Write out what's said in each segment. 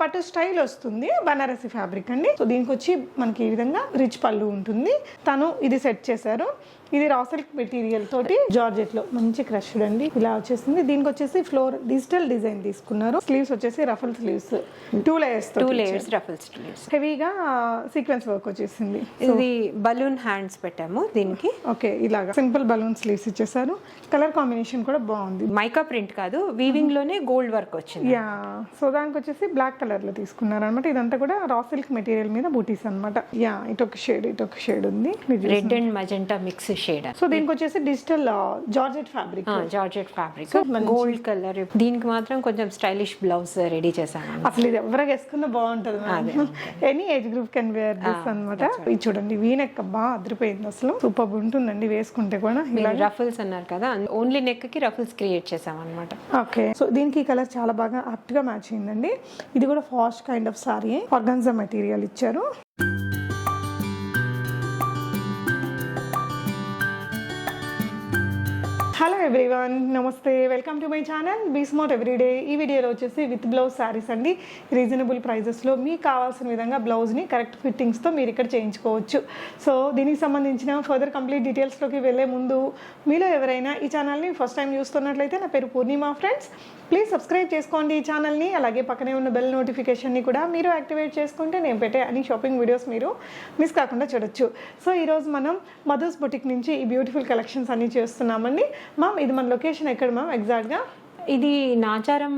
పట్టు స్టైల్ వస్తుంది బనారసి ఫ్యాబ్రిక్ అండి. సో దీనికి వచ్చి మనకి ఈ విధంగా రిచ్ పళ్ళు ఉంటుంది. తను ఇది సెట్ చేశారు. ఇది రా సిల్క్ మెటీరియల్ తోటి జార్జెట్లో మంచి క్రష్డ్ అండి. ఇలా వచ్చేసింది. దీనికి వచ్చేసి ఫ్లోర్ డిజిటల్ డిజైన్ తీసుకున్నారు. స్లీవ్స్ వచ్చేసి ruffle sleeves two layers two layers ruffle sleeves హెవీగా సీక్వెన్స్ వర్క్ వచ్చేసింది. ఇది బలూన్ హ్యాండ్స్ పెట్టాము దీనికి. ఓకే ఇలాగా. సింపుల్ బలూన్ స్లీవ్స్ ఇచ్చేసారు కలర్ కాంబినేషన్ కూడా బాగుంది. మైకా ప్రింట్ కాదు వీవింగ్లోనే గోల్డ్ వర్క్ వచ్చింది. యా సో దానికి వచ్చేసి బ్లాక్ కలర్లో తీసుకున్నారు అనమాట ఇదంతా కూడా రా సిల్క్ మెటీరియల్ మీద బూటీస్ అన్నమాట. యా ఇటొక షేడ్ ఇటొక షేడ్ ఉంది. Red and magenta mix shade so దీనికి వచ్చేసి digital georgette fabric georgette fabric gold colour దీనికి మాత్రం కొంచెం స్టైలిష్ బ్లౌజ్ రెడీ చేశాను అసలు ఇది ఎవరికి వేసుకున్నా బాగుంటది any age group can wear this అనమాట ఇది చూడండి వీనెక్ బాగా అదిరిపోయింది అసలు. సూపర్ ఉంటుందండి వేసుకుంటే కూడా. ఇలా రఫల్స్ అన్నారు కదా ఓన్లీ నెక్కి రఫల్స్ క్రియేట్ చేసాం అనమాట ఓకే సో దీనికి కలర్ చాలా బాగా apt గా మ్యాచ్ అయిందండి. ఇది కూడా ఫాష్ kind of sorry organza material ఇచ్చారు. హలో ఎవ్రీవన్ నమస్తే welcome to my channel be smart everyday ఈ వీడియోలో వచ్చేసి విత్ బ్లౌజ్ శారీస్ అండి. రీజనబుల్ ప్రైజెస్లో మీకు కావాల్సిన విధంగా బ్లౌజ్ని కరెక్ట్ ఫిట్టింగ్స్తో మీరు ఇక్కడ చేయించుకోవచ్చు. సో దీనికి సంబంధించిన ఫర్దర్ కంప్లీట్ డీటెయిల్స్లోకి వెళ్ళే ముందు మీలో ఎవరైనా ఈ ఛానల్ని ఫస్ట్ టైం చూస్తున్నట్లయితే నా పేరు పూర్ణిమ ఫ్రెండ్స్ ప్లీజ్ సబ్స్క్రైబ్ చేసుకోండి ఈ ఛానల్ని అలాగే పక్కనే ఉన్న బెల్ నోటిఫికేషన్ని కూడా మీరు యాక్టివేట్ చేసుకుంటే నేను పెట్టే అన్ని షాపింగ్ వీడియోస్ మీరు మిస్ కాకుండా చూడొచ్చు. సో ఈరోజు మనం మధుస్ బొటిక్ నుంచి ఈ బ్యూటిఫుల్ కలెక్షన్స్ అన్ని చేస్తున్నామండి. మా ఇది మన లొకేషన్ ఎక్కడ మ్యామ్ ఎగ్జాక్ట్గా ఇది Nacharam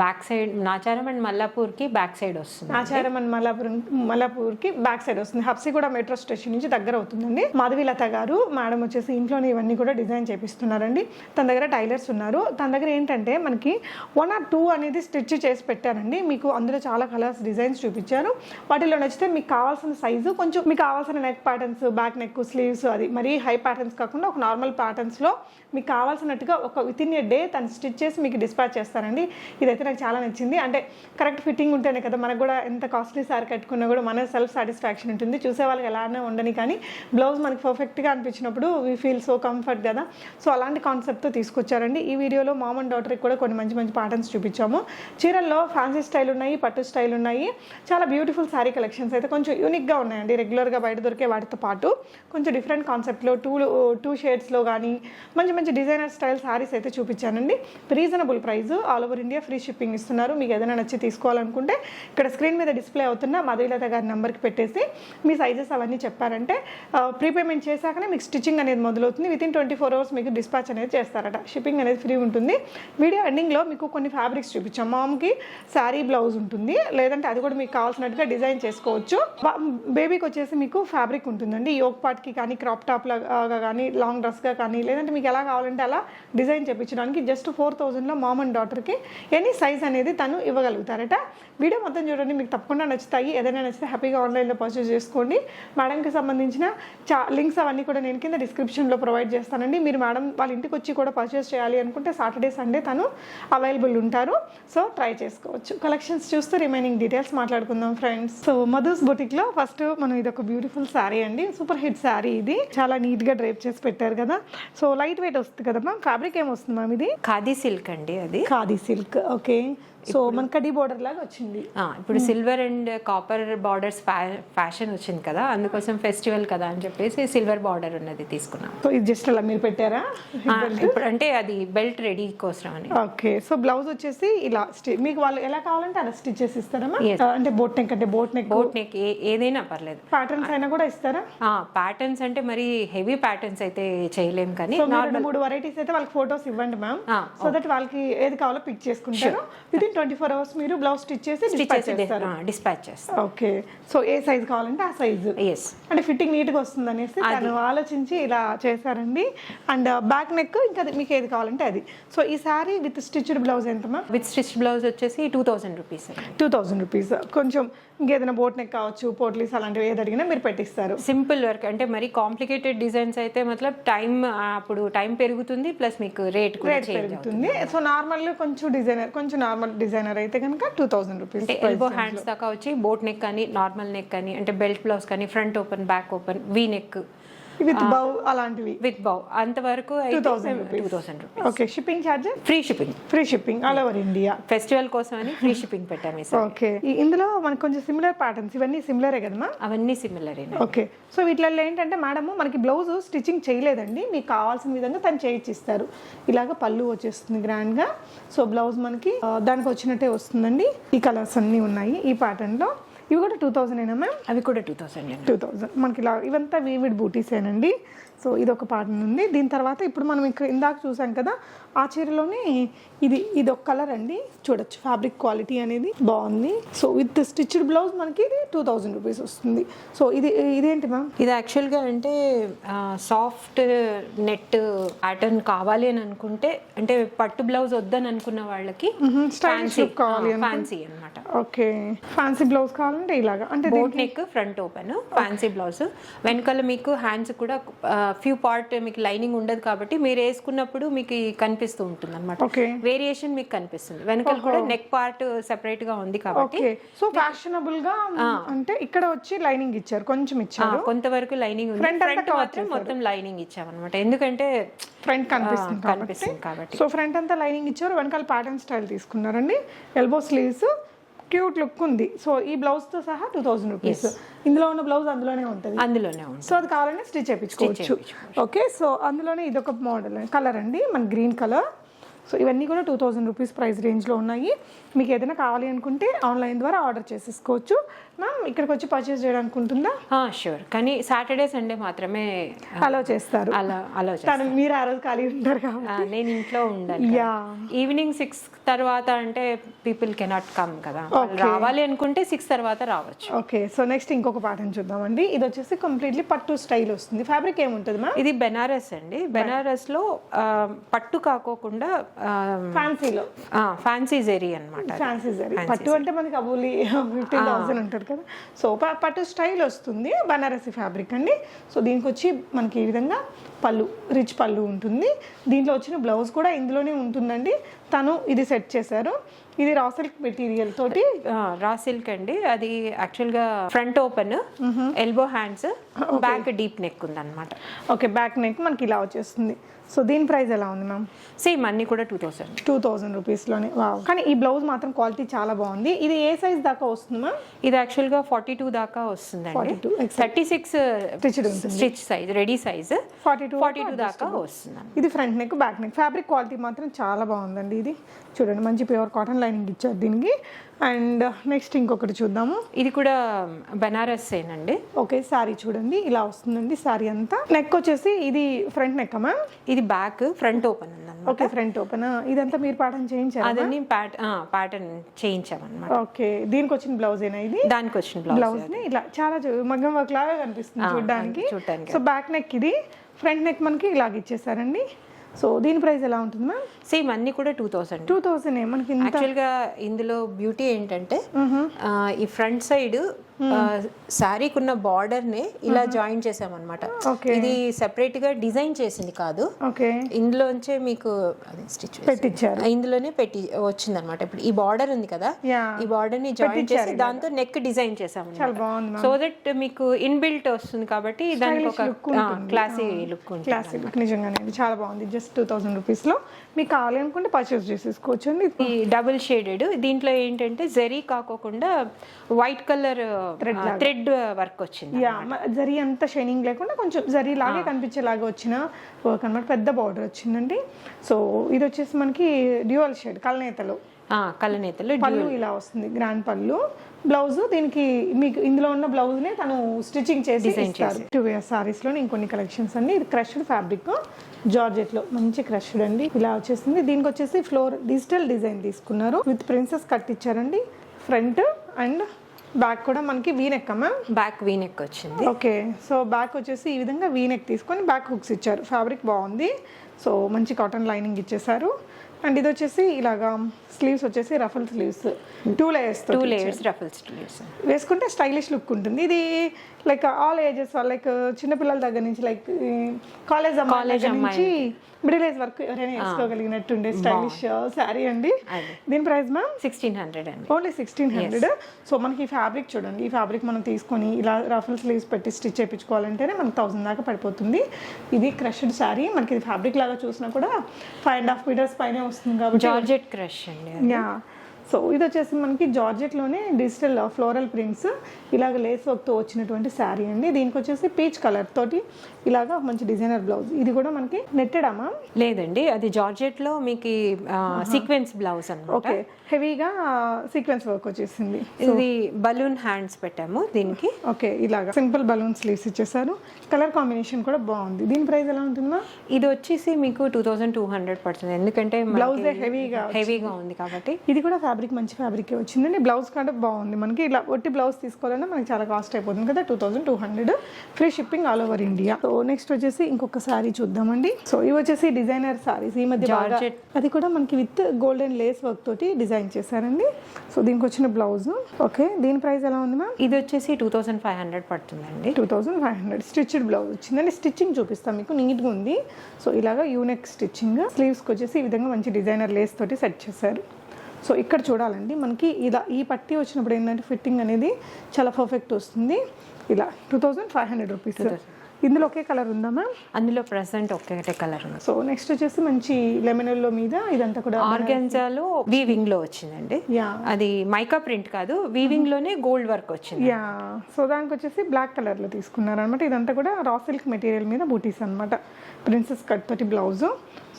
back side Nacharam and మల్లాపూర్కి back side వస్తుంది. నాచారం అండ్ మల్లాపూర్ మల్లాపూర్కి బ్యాక్ సైడ్ వస్తుంది. హబ్సిగూడ మెట్రో స్టేషన్ నుంచి దగ్గర అవుతుందండి. మాధవీలత గారు మేడం వచ్చేసి ఇంట్లోనే ఇవన్నీ కూడా డిజైన్ చేపిస్తున్నారండి. తన దగ్గర టైలర్స్ ఉన్నారు. తన దగ్గర ఏంటంటే మనకి వన్ ఆర్ టూ అనేది స్టిచ్ చేసి పెట్టారండి. మీకు అందులో చాలా కలర్స్ డిజైన్స్ చూపించారు. వాటిలో నచ్చితే మీకు కావాల్సిన సైజు కొంచెం మీకు కావాల్సిన neck patterns back neck sleeves అది. మరీ హై ప్యాటర్న్స్ కాకుండా ఒక నార్మల్ ప్యాటర్న్స్లో మీకు కావాల్సినట్టుగా ఒక విత్ ఇన్ ఎ డే తను స్టిచ్ చేసి మీకు డిస్పాచ్ చేస్తారండి ఇదైతే నాకు చాలా నచ్చింది. అంటే కరెక్ట్ ఫిట్టింగ్ ఉంటేనే కదా మనకు కూడా ఎంత కాస్ట్లీ సారీ కట్టుకున్నా కూడా మన సెల్ఫ్ సాటిస్ఫాక్షన్ ఉంటుంది. చూసే వాళ్ళకి ఎలానే ఉండని కానీ బ్లౌజ్ మనకి పర్ఫెక్ట్గా అనిపించినప్పుడు వీ ఫీల్ సో కంఫర్ట్ కదా. సో అలాంటి కాన్సెప్ట్తో తీసుకొచ్చారండి. ఈ వీడియోలో మామ్ అండ్ డాటర్కి కూడా కొన్ని మంచి మంచి ప్యాటర్న్స్ చూపించాము. చీరల్లో ఫ్యాన్సీ స్టైల్ ఉన్నాయి పట్టు స్టైల్ ఉన్నాయి. చాలా బ్యూటిఫుల్ శారీ కలెక్షన్స్ అయితే కొంచెం యూనిక్గా ఉన్నాయండి. రెగ్యులర్గా బయట దొరికే వాటితో పాటు కొంచెం డిఫరెంట్ కాన్సెప్ట్లో టూ టూ షేడ్స్లో కానీ మంచి మంచి డిజైనర్ స్టైల్ శారీస్ అయితే చూపించానండి. Reasonable price all over India free shipping ఇస్తున్నారు. మీకు ఏదైనా నచ్చి తీసుకోవాలనుకుంటే ఇక్కడ స్క్రీన్ మీద డిస్ప్లే అవుతున్న మధులత గారి నెంబర్కి పెట్టేసి మీ సైజెస్ అవన్నీ చెప్పారంటే ప్రీపేమెంట్ చేశాకనే మీకు స్టిచ్చింగ్ అనేది మొదలవుతుంది. With in twenty four hours మీకు డిస్పాచ్ అనేది చేస్తారట. షిప్పింగ్ అనేది ఫ్రీ ఉంటుంది. వీడియో ఎండింగ్లో మీకు కొన్ని ఫ్యాబ్రిక్స్ చూపించాం. మామ్కి శారీ బ్లౌజ్ ఉంటుంది. లేదంటే అది కూడా మీకు కావాల్సినట్టుగా డిజైన్ చేసుకోవచ్చు. బేబీకి వచ్చేసి మీకు ఫ్యాబ్రిక్ ఉంటుందండి. యోగ్ పాట్కి కానీ క్రాప్ టాప్ లాగా కానీ లాంగ్ డ్రెస్గా కానీ లేదంటే మీకు ఎలా కావాలంటే అలా డిజైన్ చేయించడానికి జస్ట్ ఫోర్ థౌజండ్లో మామ్ అండ్ డాటర్కి ఎనీ సైజ్ అనేది తను ఇవ్వగలుగుతారట. వీడియో మొత్తం చూడండి మీకు తప్పకుండా నచ్చుతాయి. ఏదైనా నచ్చితే హ్యాపీగా ఆన్లైన్లో పర్చేస్ చేసుకోండి. మేడంకి సంబంధించిన చా లింక్స్ అవన్నీ కూడా నేను కింద డిస్క్రిప్షన్లో ప్రొవైడ్ చేస్తానండి. మీరు మేడం వాళ్ళ ఇంటికి వచ్చి కూడా పర్చేస్ చేయాలి అనుకుంటే సాటర్డే సండే తను అవైలబుల్ ఉంటారు. సో ట్రై చేసుకోవచ్చు. కలెక్షన్స్ చూస్తూ రిమైనింగ్ డీటెయిల్స్ మాట్లాడుకుందాం ఫ్రెండ్స్ సో మధుస్ బొటిక్లో ఫస్ట్ మనం ఇది ఒక బ్యూటిఫుల్ శారీ అండి. సూపర్ హిట్ శారీ ఇది. చాలా నీట్గా డ్రైప్ చేసి పెట్టారు కదా. సో లైట్ వెయిట్ వస్తుంది కదా మ్యామ్ ఫ్యాబ్రిక్ ఏమొస్తుంది మ్యామ్ ఇది? ఖాదీ సిల్క్ సిల్క్ అండి అది. Khadi silk okay. సో మన కడీ బోర్డర్ లాగా వచ్చింది. ఆ, ఇప్పుడు silver and copper borders fashion వచ్చింది కదా అందుకోసం ఫెస్టివల్ కదా అని చెప్పేసి సిల్వర్ బార్డర్ ఉన్నది తీసుకున్నాం. సో ఇది జస్ట్ అలా మీరు పెట్టారా? ఇప్పుడు అంటే అది బెల్ట్ రెడీ కోసం అని. ఓకే సో బ్లౌజ్ వచ్చేసి ఇలా మీకు వాళ్ళు ఎలా కావాలంటే అలా స్టిచ్ చేసి. ఆ, అంటే బోట్ నెక్ అంటే బోట్ నెక్ బోట్ నెక్ ఏదైనా పర్లేదు. ప్యాటర్న్స్ అయినా కూడా ఇస్తారా? ప్యాటర్న్స్ అంటే మరి హెవీ ప్యాటర్న్స్ అయితే చేయలేం కానీ మూడు వెరైటీస్ అయితే వాళ్ళకి ఫొటోస్ ఇవ్వండి మ్యామ్ సో దట్ వాళ్ళకి ఏది కావాలో పిక్ చేసుకుంటారు. With in twenty four hours మీరు బ్లౌజ్ స్టిచ్ చేసి dispatch చేస్తారు. డిస్పాచ్ చేస్తాం ఓకే సో ఏ సైజ్ కావాలంటే ఆ సైజు ఎస్ అంటే ఫిట్టింగ్ నీట్గా వస్తుంది అనేసి తను ఆలోచించి ఇలా చేశారండి. అండ్ బ్యాక్ నెక్ ఇంకా మీకు ఏది కావాలంటే అది. సో ఈ సారీ విత్ స్టిచ్డ్ బ్లౌజ్ ఎంత మ్యామ్ విత్ స్టిచ్ బ్లౌజ్ వచ్చేసి two thousand rupees two thousand rupees కొంచెం ఇంకేదైనా బోట్ నెక్ కావచ్చు పోట్లీస్ అలాంటివి ఏది అడిగినా మీరు పెట్టిస్తారు. సింపుల్ వర్క్ అంటే మరి కాంప్లికేటెడ్ డిజైన్స్ అయితే మతలబ్ టైం అప్పుడు టైం పెరుగుతుంది ప్లస్ మీకు రేట్ కూడా రేట్ పెరుగుతుంది. సో నార్మల్ కొంచెం డిజైనర్ కొంచెం నార్మల్ డిజైనర్ అయితే కనుక టూ థౌసండ్ రూపీస్ అంటే ఎల్బో హ్యాండ్స్ దాకా వచ్చి బోట్ నెక్ కానీ నార్మల్ నెక్ కానీ అంటే బెల్ట్ బ్లౌజ్ కానీ front open back open V neck with bow అలాంటివి. With bow. అంతవరకు అయితే 2000 rupees. Two thousand rupees okay shipping charge free shipping free shipping all over India festival కోసం అని free shipping పెట్టాము. Okay ఇందులో మనకు కొంచెం సిమిలర్ ప్యాటర్న్స్ ఇవన్నీ సిమిలరే కదా మ్యామ్ అవన్నీ సిమిలర్ ఓకే సో వీటిల్లో ఏంటంటే మేడం మనకి బ్లౌజ్ స్టిచ్చింగ్ చేయలేదండి. మీకు కావాల్సిన విధంగా తను చేయించిస్తారు ఇలాగ పళ్ళు వచ్చేస్తుంది గ్రాండ్గా సో బ్లౌజ్ మనకి దానికి వచ్చినట్టే వస్తుందండి. ఈ కలర్స్ అన్నీ ఉన్నాయి ఈ ప్యాటర్న్లో ఇవి కూడా టూ థౌజండ్ అయినా మ్యామ్? అవి కూడా టూ థౌసండ్ టూ థౌజండ్. మనకి ఇలా ఇవంతా వీవిడ్ బూటీసేనండి. సో ఇది ఒక పాటర్న్ ఉంది దీని తర్వాత ఇప్పుడు మనం ఇక్కడ ఇందాక చూసాం కదా ఆ చీరలోనే ఇది ఇది ఒక కలర్ అండి. చూడొచ్చు ఫ్యాబ్రిక్ క్వాలిటీ అనేది బాగుంది. సో విత్ స్టిచ్డ్ బ్లౌజ్ మనకి ఇది టూ థౌజండ్ రూపీస్ వస్తుంది. సో ఇది ఇదేంటి మ్యామ్ ఇది యాక్చువల్గా అంటే సాఫ్ట్ నెట్ ప్యాటర్న్ కావాలి అని అనుకుంటే అంటే పట్టు బ్లౌజ్ వద్దని అనుకున్న వాళ్ళకి కావాలి ఫ్యాన్సీ అనమాట ఓకే ఫ్యాన్సీ బ్లౌజ్ కావాలంటే ఇలాగా. అంటే boat neck front open fancy blouse వెనకాల మీకు హ్యాండ్స్ కూడా ఫ్యూ పార్ట్ మీకు లైనింగ్ ఉండదు కాబట్టి మీరు వేసుకున్నప్పుడు మీకు ఈ కనిపిస్తూ ఉంటుంది అనమాట వేరియేషన్ మీకు కనిపిస్తుంది. వెనకాల కూడా నెక్ పార్ట్ సెపరేట్గా ఉంది కాబట్టి సో ఫ్యాషనబుల్గా అంటే ఇక్కడ వచ్చి లైనింగ్ ఇచ్చారు కొంచెం ఇచ్చారు. కొంతవరకు లైనింగ్ ఫ్రంట్ మాత్రం మొత్తం లైనింగ్ ఇచ్చామన్నమాట. ఎందుకంటే ఫ్రంట్ కనిపిస్తుంది కనిపిస్తుంది కాబట్టి. సో ఫ్రంట్ అంతా లైనింగ్ ఇచ్చారు. వెనకాల ప్యాటర్న్ స్టైల్ తీసుకున్నారండి. ఎల్బో స్లీవ్స్ క్యూట్ లుక్ ఉంది. సో ఈ బ్లౌజ్తో సహా టూ థౌసండ్ రూపీస్ ఇందులో ఉన్న బ్లౌజ్ అందులోనే ఉంటుంది. అందులోనే సో అది కావాలంటే స్టిచ్ చేయించుకోవచ్చు. ఓకే సో అందులోనే ఇదొక మోడల్ కలర్ అండి. మన గ్రీన్ కలర్ సో ఇవన్నీ కూడా టూ థౌజండ్ రూపీస్ ప్రైస్ రేంజ్లో ఉన్నాయి. మీకు ఏదైనా కావాలి అనుకుంటే ఆన్లైన్ ద్వారా ఆర్డర్ చేసేసుకోవచ్చు. మ్యామ్ ఇక్కడికి వచ్చి పర్చేస్ చేయడానికి ఉంటుందా? షూర్ కానీ సాటర్డే సండే మాత్రమే అలో చేస్తారు. అలా అలా తను మీరు ఆ రోజు ఖాళీ ఉంటారు కాబట్టి. నేను ఇంట్లో ఉండాలి యా ఈవినింగ్ సిక్స్ తర్వాత అంటే పీపుల్ కెనాట్ కమ్ కదా. రావాలి అనుకుంటే సిక్స్ తర్వాత రావచ్చు. ఓకే సో నెక్స్ట్ ఇంకొక ప్యాటర్న్ చూద్దామండి. ఇది వచ్చేసి కంప్లీట్లీ పట్టు స్టైల్ వస్తుంది. ఫ్యాబ్రిక్ ఏముంటుంది మ్యామ్ ఇది బెనారస్ అండి. బెనారస్లో ఆ, పట్టు కాకోకుండా ఫ్యాన్సీలో ఫ్యాన్సీ జెరీ అనమాట ఫ్యాన్సీ జరీ పట్టు అంటే మనకి అబూలి ఫిఫ్టీన్ థౌసండ్ ఉంటుంది కదా. సో పట్టు స్టైల్ వస్తుంది బనారసి ఫ్యాబ్రిక్ అండి. సో దీనికి వచ్చి మనకి ఈ విధంగా పళ్ళు రిచ్ పళ్ళు ఉంటుంది. దీంట్లో వచ్చిన బ్లౌజ్ కూడా ఇందులోనే ఉంటుందండి. తను ఇది సెట్ చేశారు. ఇది రా సిల్క్ మెటీరియల్ తోటి. రా సిల్క్ అండి. అది యాక్చువల్గా front open elbow hands back deep neck ఉందన్నమాట. ఓకే బ్యాక్ నెక్ మనకి ఇలా వచ్చేస్తుంది. సో దీని ప్రైస్ ఎలా ఉంది మ్యామ్? సేమ్ అన్ని కూడా టూ థౌసండ్ టూ థౌజండ్ రూపీస్లోనే కానీ ఈ బ్లౌజ్ మాత్రం క్వాలిటీ చాలా బాగుంది. ఇది ఏ సైజ్ దాకా వస్తుంది మ్యామ్? ఇది యాక్చువల్గా ఫార్టీ టూ దాకా వస్తుందండి. 42, exact. Thirty six. Stitch size ready size forty two forty two దాకా వస్తుంది. ఇది front neck back neck fabric quality మాత్రం చాలా బాగుందండి ఇది. చూడండి మంచి ప్యూర్ కాటన్ లైనింగ్ ఇచ్చారు దీనికి. అండ్ నెక్స్ట్ ఇంకొకటి చూద్దాము. ఇది కూడా బెనారస్ ఏనండి ఓకే శారీ చూడండి ఇలా వస్తుందండి శారీ అంతా. నెక్ వచ్చేసి ఇది ఫ్రంట్ నెక్ మ్యామ్ ఇది back front open okay front open ఇదంతా మీరు పాటన్ చేయించారు అదని ప్యాట్ ప్యాటర్న్ చేయించామన్నమాట. ఓకే దీనికి వచ్చిన బ్లౌజ్ ఏనా ఇది? దానికి వచ్చిన బ్లౌజ్ని ఇలా చాలా మగ్గం వర్క్ లాగా కనిపిస్తుంది చూడడానికి. చూడ్డానికి. సో బ్యాక్ నెక్ ఇది. ఫ్రంట్ నెక్ మనకి ఇలాగ ఇచ్చేసారండి. సో దీని ప్రైస్ ఎలా ఉంటుంది మ్యామ్? సేమ్ అన్ని కూడా టూ థౌసండ్ టూ థౌసండ్ మనకి ఇంత యాక్చువల్గా ఇందులో బ్యూటీ ఏంటంటే ఈ ఫ్రంట్ సైడ్ శారీకి ఉన్న బార్డర్ని ఇలా జాయిన్ చేసామన్నమాట. ఇది సెపరేట్గా డిజైన్ చేసింది కాదు. ఇందులోంచే మీకు స్టిచ్ పెట్టించారు ఇందులోనే పెట్టి వచ్చిందన్నమాట. ఇప్పుడు ఈ బార్డర్ ఉంది కదా ఈ బార్డర్ని జాయిన్ చేసి దాంతో నెక్ డిజైన్ చేసాము సో దట్ మీకు ఇన్బిల్ట్ వస్తుంది కాబట్టి దానికి ఒక క్లాసీ లుక్ క్లాసిక్ లుక్ నిజంగానే చాలా బాగుంది. జస్ట్ టూ థౌసండ్ రూపీస్లో మీకు కావాలి అనుకుంటే పర్చేస్ చేసేసుకోవచ్చు డబుల్ షేడెడ్ దీంట్లో ఏంటంటే జరీ కాకోకుండా వైట్ కలర్ థ్రెడ్ వర్క్ వచ్చింది జరీ అంత షైనింగ్ లేకుండా కొంచెం జరీ లాగే కనిపించేలాగా వచ్చిన వర్క్ అనమాట పెద్ద బార్డర్ వచ్చిందండి. సో ఇది వచ్చేసి మనకి డ్యూయల్ షేడ్ కలనేతలో. కలనేతలు పళ్ళు ఇలా వస్తుంది గ్రాండ్ పళ్ళు. బ్లౌజ్ దీనికి మీకు ఇందులో ఉన్న బ్లౌజ్ నే తను స్టిచ్చింగ్ చేసి ఇస్తారు. టూ వేర్ సారీస్లో ఇంకొన్ని కలెక్షన్స్ అండి ఇది క్రష్డ్ ఫ్యాబ్రిక్ జార్జెట్లో. మంచి క్రష్డ్ అండి. ఇలా వచ్చేసింది. దీనికి వచ్చేసి ఫ్లోర్ డిజిటల్ డిజైన్ తీసుకున్నారు. విత్ ప్రిన్సెస్ కట్ ఇచ్చారండి ఫ్రంట్ అండ్ బ్యాక్ కూడా మనకి V neck ma'am back V neck వచ్చింది. ఓకే సో బ్యాక్ వచ్చేసి ఈ విధంగా వీనెక్ తీసుకొని బ్యాక్ హుక్స్ ఇచ్చారు. ఫ్యాబ్రిక్ బాగుంది. సో మంచి కాటన్ లైనింగ్ ఇచ్చేసారు. అండ్ ఇది వచ్చేసి ఇలాగా స్లీవ్స్ వచ్చేసి ruffle sleeves. Two layers two layers ruffle sleeves వేసుకుంటే స్టైలిష్ లుక్ ఉంటుంది. ఇది లైక్ ఆల్ ఏజెస్ లైక్ చిన్నపిల్లల దగ్గర నుంచి లైక్ కాలేజ్ కాలేజ్ నుంచి మిడిల్ ఏజ్ వరకు ఎవరైనా వేసుకోగలిగినట్టు ఉండే స్టైలిష్ శారీ అండి. అదే. దీని ప్రైస్ మ్యామ్ సిక్స్టీన్ హండ్రెడ్ అండి. ఓన్లీ సిక్స్టీన్ హండ్రెడ్ సో మనకి ఈ ఫ్యాబ్రిక్ చూడండి. ఈ ఫ్యాబ్రిక్ మనం తీసుకొని ఇలా రఫుల్ స్లీవ్స్ పెట్టి స్టిచ్ చేయించుకోవాలంటేనే మనకి థౌసండ్ దాకా పడిపోతుంది. ఇది క్రష్డ్ శారీ మనకి ఇది ఫ్యాబ్రిక్ లాగా చూసినా కూడా ఫైవ్ అండ్ హాఫ్ మీటర్స్ పైనే వస్తుంది కాబట్టి జార్జెట్ క్రష్ అండి యా. సో ఇది వచ్చేసి మనకి జార్జెట్లోనే డిజిటల్ ఫ్లోరల్ ప్రింట్స్ ఇలాగ లేస్ వర్క్తో వచ్చినటువంటి శారీ అండి. దీనికి వచ్చేసి పీచ్ కలర్ తోటి ఇలాగ మంచి డిజైనర్ బ్లౌజ్. ఇది కూడా మనకి నెట్టెడ్ అమ్మా లేదండి అది జార్జెట్లో మీకు సీక్వెన్స్ బ్లౌజ్ అన్నమాట. ఓకే హెవీగా సీక్వెన్స్ వర్క్ వచ్చేసింది. ఇది బలూన్ హ్యాండ్స్ పెట్టాము దీనికి. ఓకే ఇలాగా సింపుల్ బలూన్ స్లీవ్స్ ఇచ్చేసారు. కలర్ కాంబినేషన్ కూడా బాగుంది. దీని ప్రైస్ ఎలా ఉంటుందా ఇది వచ్చేసి మీకు టూ థౌజండ్ టూ హండ్రెడ్ పడుతుంది. ఎందుకంటే ఏ heavyగా హెవీగా ఉంది కాబట్టి. ఇది కూడా ఫ్యాబ్రిక్ మంచి ఫ్యాబ్రిక్ వచ్చిందండి. బ్లౌజ్ కంటే బాగుంది మనకి. ఇలా ఒట్టి బ్లౌజ్ తీసుకోవాలన్నా మనకి చాలా కాస్ట్ అయిపోతుంది కదా. Two thousand two hundred free shipping all over India so next వచ్చేసి ఇంకొక సారీ చూద్దామండి. సో ఇవి వచ్చేసి డిజైనర్ సారీస్ ఈ మధ్య. అది కూడా మనకి విత్ గోల్డెన్ లేస్ వర్క్ తోటి డిజైన్ చేశారండి. సో దీనికి వచ్చిన బ్లౌజ్ ఓకే దీని ప్రైస్ ఎలా ఉంది మ్యామ్ ఇది వచ్చేసి టూ థౌసండ్ ఫైవ్ హండ్రెడ్ పడుతుందండి. Two thousand five hundred stitched blouse వచ్చిందండి. స్టిచ్చింగ్ చూపిస్తాం మీకు. నీట్గా ఉంది. సో ఇలాగా యూనెక్ స్టిచ్చింగ్ స్లీవ్స్కి వచ్చేసి ఈ విధంగా మంచి డిజైనర్ లేస్ తోటి సెట్ చేశారు. సో ఇక్కడ చూడాలండి మనకి ఇలా ఈ పట్టి వచ్చినప్పుడు ఏంటంటే ఫిట్టింగ్ అనేది చాలా పర్ఫెక్ట్ వస్తుంది. ఇలా two thousand five hundred rupees ఇందులో ఒకే కలర్ ఉందా మ్యామ్ అందులో ప్రజెంట్ ఒకటే కలర్ ఉంది. సో నెక్స్ట్ వచ్చేసి మంచి లెమనల్లో మీద ఇదంతా కూడా ఆర్గెన్జాలో వీవింగ్లో వచ్చిందండి. యా. అది మైకా ప్రింట్ కాదు వీవింగ్లోనే గోల్డ్ వర్క్ వచ్చింది. యా. సో దానికి వచ్చేసి బ్లాక్ కలర్లో తీసుకున్నారు అనమాట ఇదంతా కూడా రా సిల్క్ మెటీరియల్ మీద బూటీస్ అనమాట ప్రిన్సెస్ కట్ తోటి బ్లౌజ్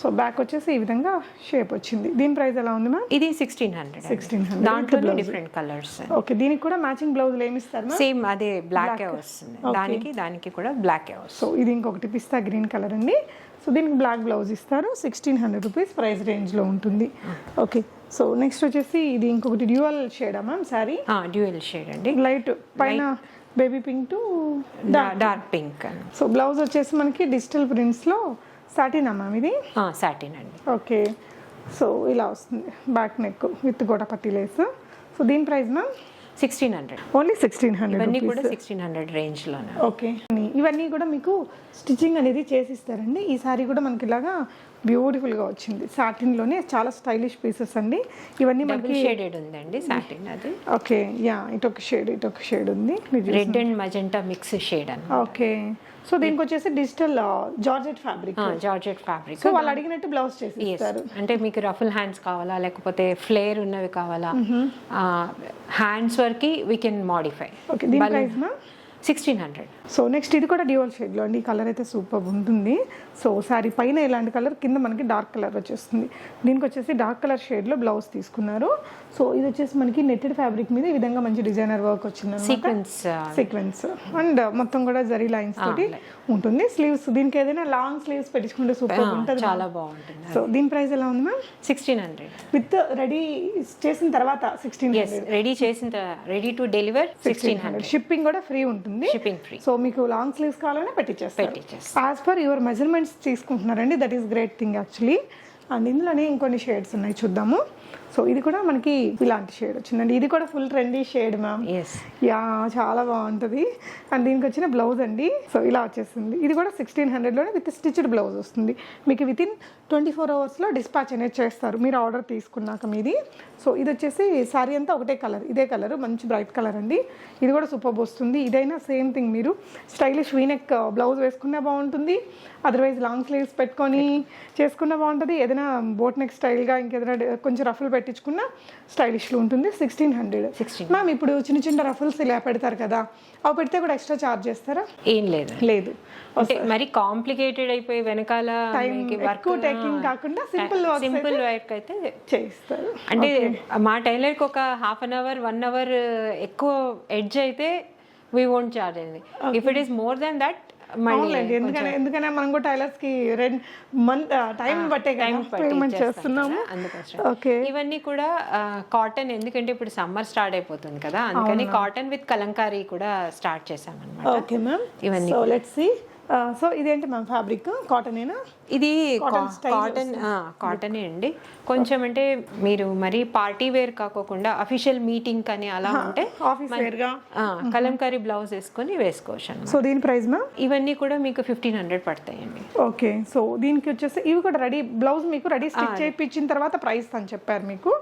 సో బ్యాక్ వచ్చేసి ఈ విధంగా షేప్ వచ్చింది. దీని ప్రైస్ ఎలా ఉంది మ్యామ్? ఇది సిక్స్టీన్ హండ్రెడ్ 1600 దాంట్లో డిఫరెంట్ కలర్స్ ఓకే దీనికి కూడా మ్యాచింగ్ బ్లౌజులు ఏమి ఇస్తారు సేమ్ అదే బ్లాక్ వస్తుంది. దానికి దానికి కూడా బ్లాక్ సో ఇది ఇంకొకటి పిస్తా గ్రీన్ కలర్ అండి. సో దీనికి బ్లాక్ బ్లౌజ్ ఇస్తారు. సిక్స్టీన్ హండ్రెడ్ రూపీస్ ప్రైస్ రేంజ్లో ఉంటుంది. ఓకే సో నెక్స్ట్ వచ్చేసి ఇది ఇంకొకటి డ్యూయల్ షేడా మ్యామ్ సారీ డ్యూయల్ షేడ్ అండి. లైట్ పైన baby pink to dark pink so blouse వచ్చేసి మనకి డిజిటల్ ప్రింట్స్లో సాటిన్ అమ్మా ఇది? సాటిన్ అండి. ఓకే. సో ఇలా వస్తుంది. బ్యాక్ నెక్ విత్ గోడ పట్టి లేస్. సో దీని price ma'am sixteen hundred only sixteen hundred ఇవన్నీ కూడా సిక్స్టీన్ హండ్రెడ్ రేంజ్లోనే. ఓకే. ఇవన్నీ కూడా మీకు స్టిచ్చింగ్ అనేది చేసిస్తారండి. ఈ సారీ కూడా మనకి ఇలాగా బ్యూటిఫుల్గా వచ్చింది. సాటిన్లోనే చాలా స్టైలిష్ పీసెస్ అండి. ఇవన్నీ మనకి షేడెడ్ ఉందండి సాటిన్ అది. ఓకే యా ఇటొక షేడ్ ఇటొక షేడ్ ఉంది. Red and magenta mix shade అన్న ఓకే. సో దీనికి వచ్చేసి digital georgette fabric. Georgette fabric. So వాళ్ళు అడిగినట్టు బ్లౌజ్ చేసి అంటే మీకు రఫుల్ హ్యాండ్స్ కావాలా లేకపోతే ఫ్లేర్ ఉన్నవి కావాలా? హ్యాండ్స్ వరకు వీ కెన్ మాడిఫై ఓకే దీని price sixteen hundred so next ఇది కూడా డ్యూవల్ షేడ్లో అండి. ఈ కలర్ అయితే సూపర్ ఉంటుంది. సో సారీ పైన ఇలాంటి కలర్ కింద మనకి డార్క్ కలర్ వచ్చేస్తుంది. దీనికి వచ్చేసి డార్క్ కలర్ షేడ్లో బ్లౌజ్ తీసుకున్నారు. సో ఇది వచ్చేసి మనకి నెట్టెడ్ ఫ్యాబ్రిక్ మీద ఈ విధంగా మంచి డిజైనర్ వర్క్ వచ్చింది సీక్వెన్స్ సీక్వెన్స్ అండ్ మొత్తం కూడా జరీ లైన్స్ తోటి ఉంటుంది. స్లీవ్స్ దీనికి ఏదైనా లాంగ్ స్లీవ్స్ పెట్టించుకుంటే సూపర్ ఉంటుంది చాలా బాగుంటుంది. సో దీని ప్రైస్ ఎలా ఉంది ma'am? Sixteen hundred with ready చేసిన తర్వాత సిక్స్టీన్ రెడీ చేసిన ready to deliver sixteen hundred shipping కూడా ఫ్రీ ఉంటుంది. షిప్పింగ్ ఫ్రీ సో మీకు లాంగ్ స్లీవ్స్ కావాలనే పెట్టించేస్తారు పెట్టించేస్తాం. As per your measurements తీసుకుంటున్నారండి. That is great thing actually and ఇందులోనే ఇంకొన్ని షేడ్స్ ఉన్నాయి. చూద్దాము. సో ఇది కూడా మనకి ఇలాంటి షేడ్ వచ్చిందండి. ఇది కూడా full trendy shade ma'am yeah చాలా బాగుంటుంది. అండ్ దీనికి వచ్చిన బ్లౌజ్ అండి. సో ఇలా వచ్చేసింది ఇది కూడా సిక్స్టీన్ హండ్రెడ్లోనే విత్ స్టిచ్డ్ బ్లౌజ్ వస్తుంది. మీకు విత్ ఇన్ ట్వంటీ ఫోర్ అవర్స్లో డిస్పాచ్ అనేది చేస్తారు. మీరు ఆర్డర్ తీసుకున్నాక మీది. సో ఇది వచ్చేసి శారీ అంతా ఒకటే కలర్ ఇదే కలర్ మంచి బ్రైట్ కలర్ అండి. ఇది కూడా సూపర్ వస్తుంది. ఇదైనా సేమ్ థింగ్ మీరు. స్టైలిష్ వీనెక్ బ్లౌజ్ వేసుకున్నా బాగుంటుంది. అదర్వైజ్ లాంగ్ స్లీవ్స్ పెట్టుకొని చేసుకున్నా బాగుంటుంది. ఏదైనా బోట్ నెక్ స్టైల్గా ఇంకేదైనా కొంచెం రఫుల్ పెట్టించుకున్నా స్టైలిష్లో ఉంటుంది సిక్స్టీన్ హండ్రెడ్ 16. మ్యామ్ ఇప్పుడు చిన్న చిన్న రఫుల్స్ ఇలా పెడతారు కదా అవి పెడితే కూడా ఎక్స్ట్రా చార్జ్ చేస్తారా? ఏం లేదు. లేదు. మరి కాంప్లికేటెడ్ అయిపోయి వెనకాల వర్క్ ఎక్కువ టేకింగ్ కాకుండా సింపుల్ సింపుల్ వర్క్ అయితే చేయిస్తారు. అంటే మా టైలర్కి ఒక half an hour one hour ఎక్కువ ఎడ్జ్ అయితే వీ వోంట్ చార్జ్ అండి if it is more than that మళ్ళీ అవునండి ఎందుకనే ఎందుకనే మనం కూడా టైలర్స్కి రెండు మంత్ టైం బట్టే పేమెంట్ చేస్తున్నాము. ఓకే. ఇవన్నీ కూడా కాటన్ ఎందుకంటే ఇప్పుడు సమ్మర్ స్టార్ట్ అయిపోతుంది కదా అందుకని కాటన్ విత్ కలంకారీ కూడా స్టార్ట్ చేసామన్నమాట ఓకే మ్యామ్. ఇవన్నీ సో లెట్స్ సి సో ఇదేంటి మ్యామ్ ఫ్యాబ్రిక్ కాటనేనా ఇది కాటన్ కాటన్ అండి. కొంచెం అంటే మీరు మరీ పార్టీ వేర్ కాకోకుండా అఫీషియల్ మీటింగ్ కానీ అలా ఉంటే ఆఫీస్ వేర్గా ఆ, కలంకారీ బ్లౌజ్ వేసుకొని వేసుకోవచ్చు సో దీని ప్రైస్ మ్యామ్ ఇవన్నీ కూడా మీకు ఫిఫ్టీన్ హండ్రెడ్ పడతాయండి. ఓకే సో దీనికి వచ్చేసి ఇవి కూడా రెడీ బ్లౌజ్ మీకు రెడీ స్టిచ్ చేయించిన తర్వాత ప్రైస్ అని చెప్పారు మీకు.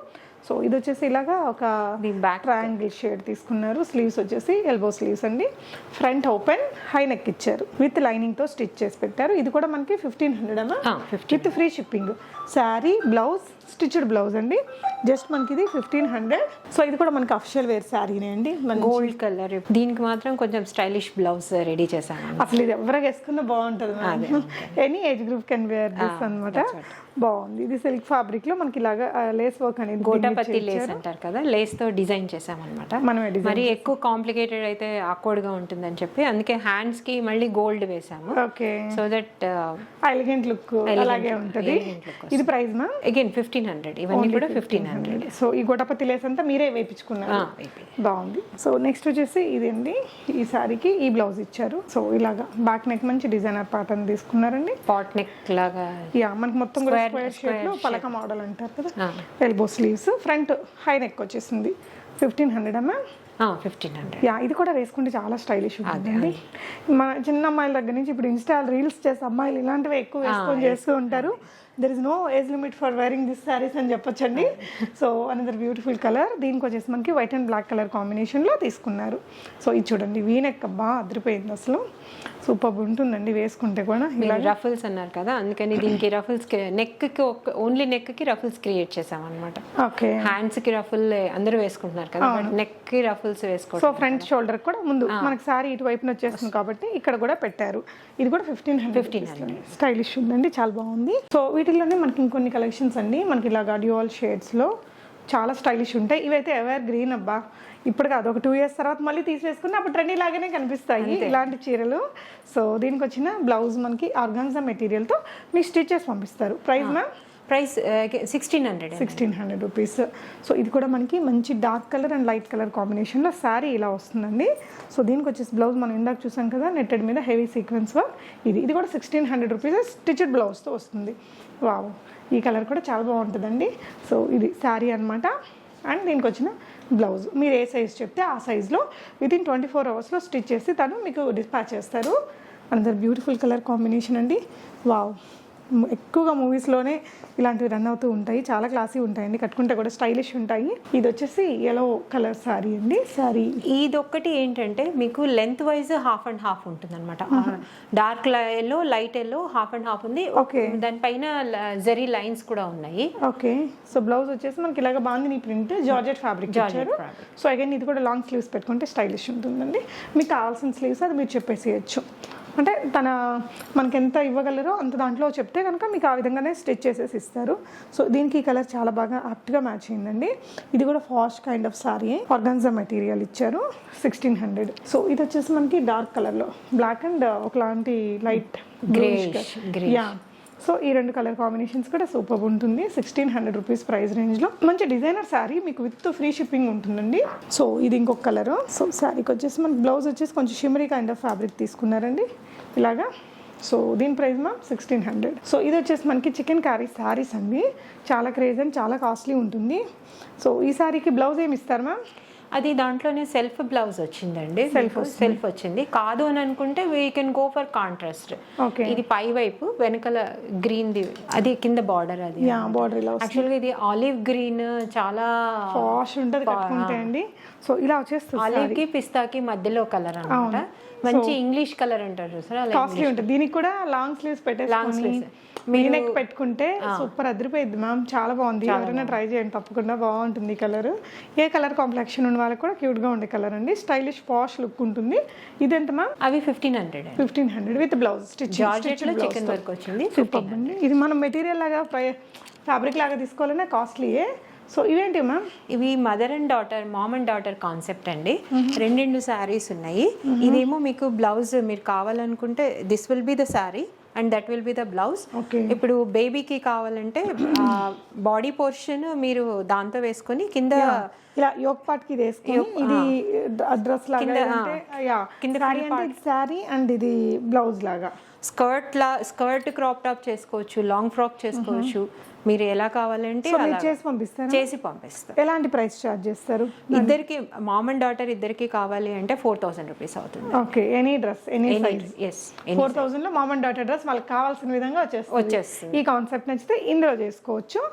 సో ఇది వచ్చేసి ఇలాగా ఒక బ్యాక్ ట్రయాంగిల్ షేడ్ తీసుకున్నారు. స్లీవ్స్ వచ్చేసి ఎల్బో స్లీవ్స్ అండి. ఫ్రంట్ ఓపెన్ హై నెక్ ఇచ్చారు. విత్ లైనింగ్తో స్టిచ్ చేసి పెట్టారు. ఇది కూడా మనకి ఫిఫ్టీన్ హండ్రెడ్ అమ్మా with free shipping sari blouse stitched blouse అండి. జస్ట్ మనకి ఇది ఫిఫ్టీన్ హండ్రెడ్ సో ఇది కూడా మనకి అఫిషియల్ వేర్ శారీనే అండి. మన గోల్డ్ కలర్ దీనికి మాత్రం కొంచెం స్టైలిష్ బ్లౌజ్ రెడీ చేశాను అసలు ఇది ఎవరికి వేసుకున్నా బాగుంటుంది any age group can wear this అన్నమాట. బాగుంది. ఇది సిల్క్ ఫ్యాబ్రిక్లో మనకి ఇలాగా లేస్ వర్క్ అనేది గోటాపత్తి లేస్ అంటారు కదా లేస్తో డిజైన్ చేసామన్నమాట డిజైన్ మరి ఎక్కువ కాంప్లికేటెడ్ అయితే awkward గా ఉంటుందని చెప్పి అందుకే హ్యాండ్స్కి మళ్ళీ గోల్డ్ వేసాము okay so that elegant look అలాగే ఉంటది. ఇది ప్రైస్ మా? Again fifteen hundred. ఇవన్నీ కూడా ఫిఫ్టీన్ హండ్రెడ్. సో ఈ గోటపతి లేస్ అంతా మీరే వేపించుకున్నారు బాగుంది. సో నెక్స్ట్ వచ్చేసి ఇది అండి ఈ సారీకి ఈ బ్లౌజ్ ఇచ్చారు. సో ఇలాగా బ్యాక్ నెక్ మంచి డిజైనర్ ప్యాటర్న్ తీసుకున్నారండి. పాట్ నెక్ లాగా యా మనకి మొత్తం కూడా స్క్వేర్ షేప్లో పలక మోడల్ అంటారు కదా. Elbow sleeves front high neck వచ్చేసింది. ఫిఫ్టీన్ హండ్రెడ్ అమ్మా? Fifteen hundred. యా ఇది కూడా వేసుకుంటే చాలా స్టైలిష్ ఉంటుందండి మన చిన్న అమ్మాయిల దగ్గర నుంచి ఇప్పుడు ఇన్స్టా రీల్స్ చేసే అమ్మాయిలు ఇలాంటివి ఎక్కువ వేసుకొని చేస్తూ ఉంటారు. There is no age limit for wearing this saris అని చెప్పొచ్చండి. సో అనదర్ బ్యూటిఫుల్ కలర్ దీనికి వచ్చేసి మనకి వైట్ అండ్ బ్లాక్ కలర్ కాంబినేషన్లో తీసుకున్నారు. సో ఇది చూడండి వీనెక్ అబ్బా అదిరిపోయింది అసలు. సూపర్ ఉంటుందండి వేసుకుంటే కూడా. ఇలా రఫుల్స్ అన్నారు కదా అందుకని దీనికి రఫుల్స్ నెక్కి ఓన్లీ నెక్కి రఫుల్స్ క్రియేట్ చేసాం అనమాట ఓకే. హ్యాండ్స్కి రఫుల్ అందరూ వేసుకుంటున్నారు కదా నెక్కి రఫుల్స్ వేసుకోవడం సో ఫ్రంట్ షోల్డర్ కూడా ముందు మనకి సారీ ఇటువైపున వచ్చేస్తుంది కాబట్టి ఇక్కడ కూడా పెట్టారు. ఇది కూడా ఫిఫ్టీన్ హండ్రెడ్ ఫిఫ్టీన్ స్టైలిష్ ఉందండి చాలా బాగుంది. సో వీటిల్లోనే మనకి ఇంకొన్ని కలెక్షన్స్ అండి. మనకి ఇలాగా డ్యూయల్ షేడ్స్లో చాలా స్టైలిష్ ఉంటాయి. ఇవైతే ఎవర్ గ్రీన్ అబ్బా. ఇప్పుడు కాదు ఒక టూ ఇయర్స్ తర్వాత మళ్ళీ తీసేసుకుని అప్పుడు ట్రెండీ లాగానే కనిపిస్తాయి ఇలాంటి చీరలు. సో దీనికి వచ్చిన బ్లౌజ్ మనకి ఆర్గాన్జా మెటీరియల్తో మీకు స్టిచ్ చేసి పంపిస్తారు. Price ma'am price sixteen hundred sixteen hundred rupees so ఇది కూడా మనకి మంచి dark colour and light colour కాంబినేషన్లో శారీ ఇలా వస్తుందండి. సో దీనికి వచ్చేసి బ్లౌజ్ మనం ఇందాక చూసాం కదా నెట్టెడ్ మీద హెవీ సీక్వెన్స్ వర్క్ ఇది ఇది కూడా సిక్స్టీన్ హండ్రెడ్ రూపీస్ స్టిచ్డ్ బ్లౌజ్తో వస్తుంది. వావ్. ఈ కలర్ కూడా చాలా బాగుంటుందండి. సో ఇది శారీ అన్నమాట. అండ్ దీనికి వచ్చిన బ్లౌజ్. మీరు ఏ సైజ్ చెప్తే ఆ సైజ్లో వితిన్ ట్వంటీ ఫోర్ అవర్స్లో స్టిచ్ చేసి తను మీకు డిస్పాచ్ చేస్తారు. అందరు బ్యూటిఫుల్ కలర్ కాంబినేషన్ అండి. వావ్. ఎక్కువగా మూవీస్లోనే ఇలాంటివి రన్ అవుతూ ఉంటాయి. చాలా క్లాసీ ఉంటాయండి కట్టుకుంటే కూడా స్టైలిష్ ఉంటాయి. ఇది వచ్చేసి ఎల్లో కలర్ శారీ అండి. శారీ ఇది ఒక్కటి ఏంటంటే మీకు length wise half and half ఉంటుంది అనమాట dark yellow light yellow half and half ఉంది. Okay. దానిపైన జెరీ లైన్స్ కూడా ఉన్నాయి. ఓకే. సో బ్లౌజ్ వచ్చేసి మనకి ఇలాగ బాగుంది ప్రింట్ జార్జెట్ ఫ్యాబ్రిక్ ఇచ్చారు. సో అగైన్ ఇది కూడా లాంగ్ స్లీవ్స్ పెట్టుకుంటే స్టైలిష్ ఉంటుందండి. మీకు కావాల్సిన స్లీవ్స్ అది మీరు చెప్పేసేయచ్చు. అంటే తన మనకి ఎంత ఇవ్వగలరో అంత దాంట్లో చెప్తే కనుక మీకు ఆ విధంగానే స్టిచ్ చేసేసి ఇస్తారు. సో దీనికి ఈ కలర్ చాలా బాగా యాప్ట్గా మ్యాచ్ అయిందండి. ఇది కూడా fast kind of sari organza material ఇచ్చారు సిక్స్టీన్ హండ్రెడ్ సో ఇది వచ్చేసి మనకి డార్క్ కలర్లో బ్లాక్ అండ్ ఒకలాంటి లైట్ greyish. యా సో ఈ రెండు కలర్ కాంబినేషన్స్ కూడా సూపర్ ఉంటుంది. సిక్స్టీన్ హండ్రెడ్ రూపీస్ ప్రైస్ రేంజ్లో. మంచి డిజైనర్ శారీ మీకు విత్ ఫ్రీ షిప్పింగ్ ఉంటుందండి. సో ఇది ఇంకొక కలర్. సో శారీకి వచ్చేసి మనకి బ్లౌజ్ వచ్చేసి కొంచెం షిమరీ కైండ్ ఆఫ్ ఫ్యాబ్రిక్ తీసుకున్నారండి. ఇలాగా. సో దీని price ma'am sixteen hundred. So ఇది వచ్చేసి మనకి చికెన్ కర్రీ శారీస్ అండి. చాలా క్రేజ్ అండ్ చాలా కాస్ట్లీ ఉంటుంది. సో ఈ శారీకి బ్లౌజ్ ఏమి ఇస్తారు మ్యామ్? అది దాంట్లోనే సెల్ఫ్ బ్లౌజ్ వచ్చిందండి. సెల్ఫ్ సెల్ఫ్ వచ్చింది. కాదు అని అనుకుంటే we can go for contrast ఇది పై వైపు వెనకాల గ్రీన్ ది అది కింద బార్డర్ అది. బార్డర్ ఇలా యాక్చువల్గా ఇది ఆలివ్ గ్రీన్ చాలా ఉంటుంది అండి. సో ఇలా వచ్చేస్తుంది ఆలివ్కి పిస్తాకి మధ్యలో కలర్ అన్నమాట. మంచి ఇంగ్లీష్ కలర్ అంటారు చూసారా కాస్ట్లీ ఉంటుంది. దీనికి కూడా లాంగ్ స్లీవ్స్ పెట్టేసుకొని sleeves. మీరు నెక్ పెట్టుకుంటే సూపర్ అదిరిపోయింది మ్యామ్ చాలా బాగుంది. ఎవరైనా ట్రై చేయండి తప్పకుండా బాగుంటుంది ఈ కలర్ ఏ కలర్ కాంప్లెక్షన్ ఉన్న వాళ్ళకి కూడా క్యూట్గా ఉండే కలర్ అండి. స్టైలిష్ పాష్ లుక్ ఉంటుంది. ఇది ఎంత మ్యామ్ అవి fifteen hundred fifteen hundred with blouse stitch chikan work వచ్చింది. సూపర్ అండి. ఇది మనం మెటీరియల్ లాగా ఫ్యాబ్రిక్ లాగా తీసుకోవాలన్నా కాస్ట్లీయే సో ఇవేంటి మ్యామ్? ఇవి mother and daughter mom and daughter concept అండి. రెండెండు శారీస్ ఉన్నాయి. ఇదేమో మీకు బ్లౌజ్ మీరు కావాలనుకుంటే this will be the sari and that will be the blouse ఇప్పుడు బేబీకి కావాలంటే బాడీ పోర్షన్ మీరు దాంతో వేసుకొని కింద ఇలా యోక్ పార్ట్కి ఇది వేసుకొని ఇది డ్రెస్ లాగా కింద, అంటే యా కింద శారీ అంటే శారీ అండ్ ఇది బ్లౌజ్ లాగా. స్కర్ట్ లా స్కర్ట్ క్రాప్ టాప్ చేసుకోవచ్చు లాంగ్ ఫ్రాక్ చేసుకోవచ్చు. మీరు ఎలా కావాలంటే చేసి పంపిస్తారా? చేసి పంపిస్తాం. ఎలాంటి ప్రైస్ చార్జ్ చేస్తారు? ఇద్దరికి మామ్ అండ్ డాటర్ ఇద్దరికి కావాలి అంటే ఫోర్ థౌసండ్ రూపీస్ అవుతుంది. Okay any dress any size. Yes four థౌసండ్లో మామన్ daughter dress వాళ్ళకి కావాల్సిన విధంగా వచ్చేస్తుంది. వచ్చేస్తుంది. ఈ కాన్సెప్ట్ నచ్చితే ఇందులో చేసుకోవచ్చు.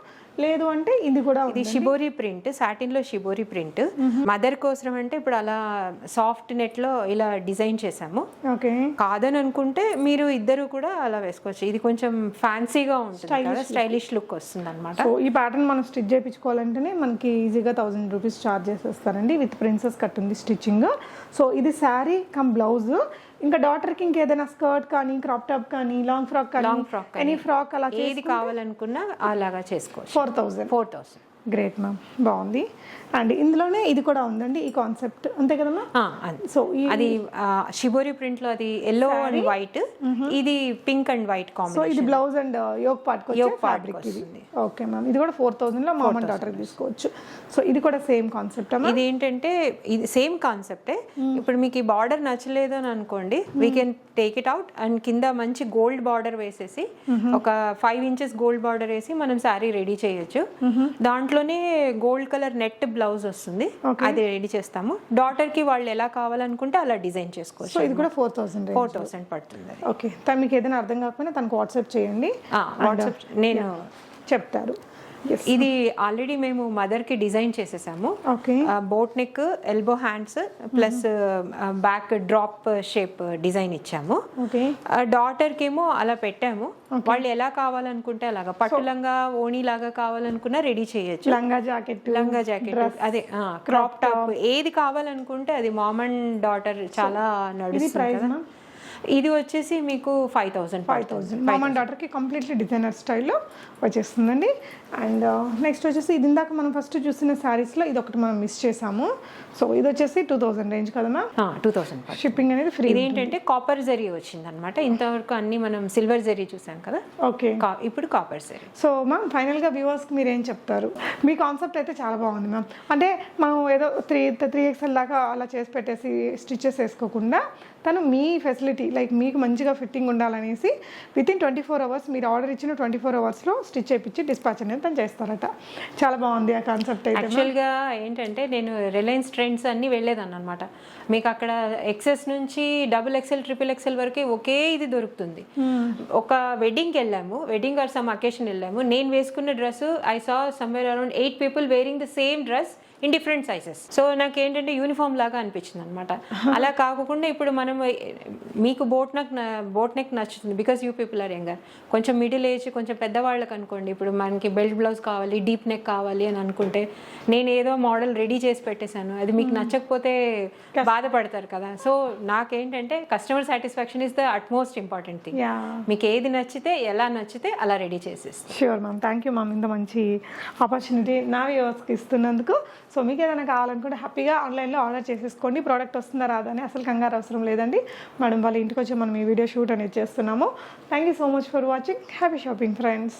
లేదు అంటే ఇది కూడా ఇది షిబోరి ప్రింట్ సాటిన్లో షిబోరి ప్రింట్. మదర్ కోసం అంటే ఇప్పుడు అలా సాఫ్ట్ నెట్లో ఇలా డిజైన్ చేసాము ఓకే. కాదని అనుకుంటే మీరు ఇద్దరు కూడా అలా వేసుకోవచ్చు. ఇది కొంచెం ఫ్యాన్సీగా ఉంటుంది స్టైలిష్ లుక్ వస్తుంది అనమాట సో ఈ ప్యాటర్న్ మనం స్టిచ్ చేయించుకోవాలంటేనే మనకి ఈజీగా థౌసండ్ రూపీస్ చార్జ్ చేసేస్తారండి. విత్ ప్రిన్సెస్ కట్ ఉంది స్టిచ్చింగ్ సో ఇది శారీ కమ్ బ్లౌజ్ ఇంకా డాటర్కి ఇంకేదైనా స్కర్ట్ కానీ క్రాప్ టాప్ కానీ లాంగ్ ఫ్రాక్ కానీ లాంగ్ ఫ్రాక్ ఎనీ ఫ్రాక్ అలా ఏది కావాలనుకున్నా అలాగా చేసుకోవచ్చు. Four thousand four thousand great ma'am బాగుంది. అండ్ ఇందులోనే ఇది కూడా ఉందండి ఈ కాన్సెప్ట్ అంతే కదమ్మా? సో అది. షిబోరి ప్రింట్లో అది ఎల్లో అండ్ వైట్ ఇది pink and white so combination ఇది blouse and yoke part part fabric ఇది. ఓకే మ్యామ్ ఇది కూడా ఫోర్ థౌసండ్లో మామ్ డాటర్ తీసుకోవచ్చు. సో ఇది కూడా సేమ్ కాన్సెప్ట్ ఇది ఏంటంటే ఇది సేమ్ కాన్సెప్టే ఇప్పుడు మీకు ఈ బార్డర్ నచ్చలేదు అని అనుకోండి we can take it out and కింద మంచి గోల్డ్ బార్డర్ వేసేసి ఒక ఫైవ్ ఇంచెస్ గోల్డ్ బార్డర్ వేసి మనం శారీ రెడీ చేయొచ్చు. దాంట్లోనే గోల్డ్ కలర్ నెట్ బ్లౌజ్ వస్తుంది. అది రెడీ చేస్తాము. డాటర్కి వాళ్ళు ఎలా కావాలనుకుంటే అలా డిజైన్ చేసుకోవచ్చు. ఇది కూడా ఫోర్ థౌసండ్ ఫోర్ థౌసండ్ పడుతుంది. ఓకే. తను మీకు ఏదైనా అర్థం కాకపోయినా తనకు వాట్సాప్ చేయండి. వాట్సాప్ నేను చెప్తారు. ఇది ఆల్రెడీ మేము మదర్కి డిజైన్ చేసేసాము. Okay boat neck elbow hands plus back drop shape design ఇచ్చాము. ఓకే డాటర్ కేమో అలా పెట్టాము. వాళ్ళు ఎలా కావాలనుకుంటే అలాగా. పట్టులంగా ఓణి లాగా కావాలనుకున్నా రెడీ చేయొచ్చు. లంగా జాకెట్ లంగా జాకెట్ అదే క్రాప్ టాప్ ఏది కావాలనుకుంటే అది మామ్ అండ్ డాటర్ చాలా నడుస్తుంది ఇది వచ్చేసి మీకు five thousand five thousand mom and డాటర్కి completely designer స్టైల్లో వచ్చేస్తుందండి. అండ్ నెక్స్ట్ వచ్చేసి ఇది ఇందాక మనం ఫస్ట్ చూసిన శారీస్లో ఇది ఒకటి మనం మిస్ చేసాము. సో ఇది వచ్చేసి టూ థౌసండ్ రేంజ్ కదమ్మా టూ థౌసండ్ షిప్పింగ్ అనేది ఫ్రీ ఇదేంటంటే కాపర్ జరీ వచ్చింది అనమాట ఇంతవరకు అన్ని మనం సిల్వర్ జరీ చూసాం కదా? ఓకే ఇప్పుడు కాపర్ జరీ సో మ్యామ్ ఫైనల్గా వ్యూవర్స్కి మీరు ఏం చెప్తారు? మీ కాన్సెప్ట్ అయితే చాలా బాగుంది మ్యామ్ అంటే మనం ఏదో త్రీ త్రీ ఎక్స్ఎల్ దాకా అలా చేసి పెట్టేసి స్టిచెస్ వేసుకోకుండా తను మీ ఫెసిలిటీ లైక్ మీకు మంచిగా ఫిట్టింగ్ ఉండాలనేసి with in twenty four hours మీరు ఆర్డర్ ఇచ్చిన ట్వంటీ ఫోర్ అవర్స్లో స్టిచ్ చేయించి డిస్పాచ్ అనేది తను చేస్తారట. చాలా బాగుంది ఆ కాన్సెప్ట్ అయితే యాక్చువల్గా ఏంటంటే నేను రిలయన్స్ ట్రెండ్స్ అన్ని వెళ్ళేదాన్ని అనమాట మీకు అక్కడ ఎక్సెస్ నుంచి డబుల్ ఎక్సెల్ ట్రిపుల్ ఎక్సెల్ వరకు ఒకే ఇది దొరుకుతుంది. ఒక వెడ్డింగ్కి వెళ్ళాము వెడ్డింగ్ ఆర్ సమ్ అకేషన్ వెళ్ళాము. నేను వేసుకున్న dress I saw somewhere around eight people wearing the same dress in different sizes so నాకు ఏంటంటే యూనిఫామ్ లాగా అనిపించింది అనమాట అలా కాకుండా ఇప్పుడు మనం మీకు బోట్ నెక్ బోట్ నెక్ నచ్చుతుంది because you people are younger కొంచెం మిడిల్ ఏజ్ కొంచెం పెద్దవాళ్ళకి అనుకోండి. ఇప్పుడు మనకి బెల్ట్ బ్లౌజ్ కావాలి డీప్ నెక్ కావాలి అని అనుకుంటే నేను ఏదో మోడల్ రెడీ చేసి పెట్టేశాను. అది మీకు నచ్చకపోతే బాధపడతారు కదా. సో నాకేంటంటే customer satisfaction is the utmost important thing మీకు ఏది నచ్చితే ఎలా నచ్చితే అలా రెడీ చేసేస్తాను. Sure ma'am thank you ma'am ఇంత మంచి ఆపర్చునిటీ నా వ్యూవర్స్కి ఇస్తున్నందుకు. సో మీకు ఏదైనా కావాలనుకుంటే హ్యాపీగా ఆన్లైన్లో ఆర్డర్ చేసేసుకోండి. ప్రోడక్ట్ వస్తుందా రాదా అని అసలు కంగారు అవసరం లేదండి. మేడం వాళ్ళ ఇంటికి వచ్చి మనం ఈ వీడియో షూట్ అనేది చేస్తున్నాము. Thank you so much for watching happy shopping friends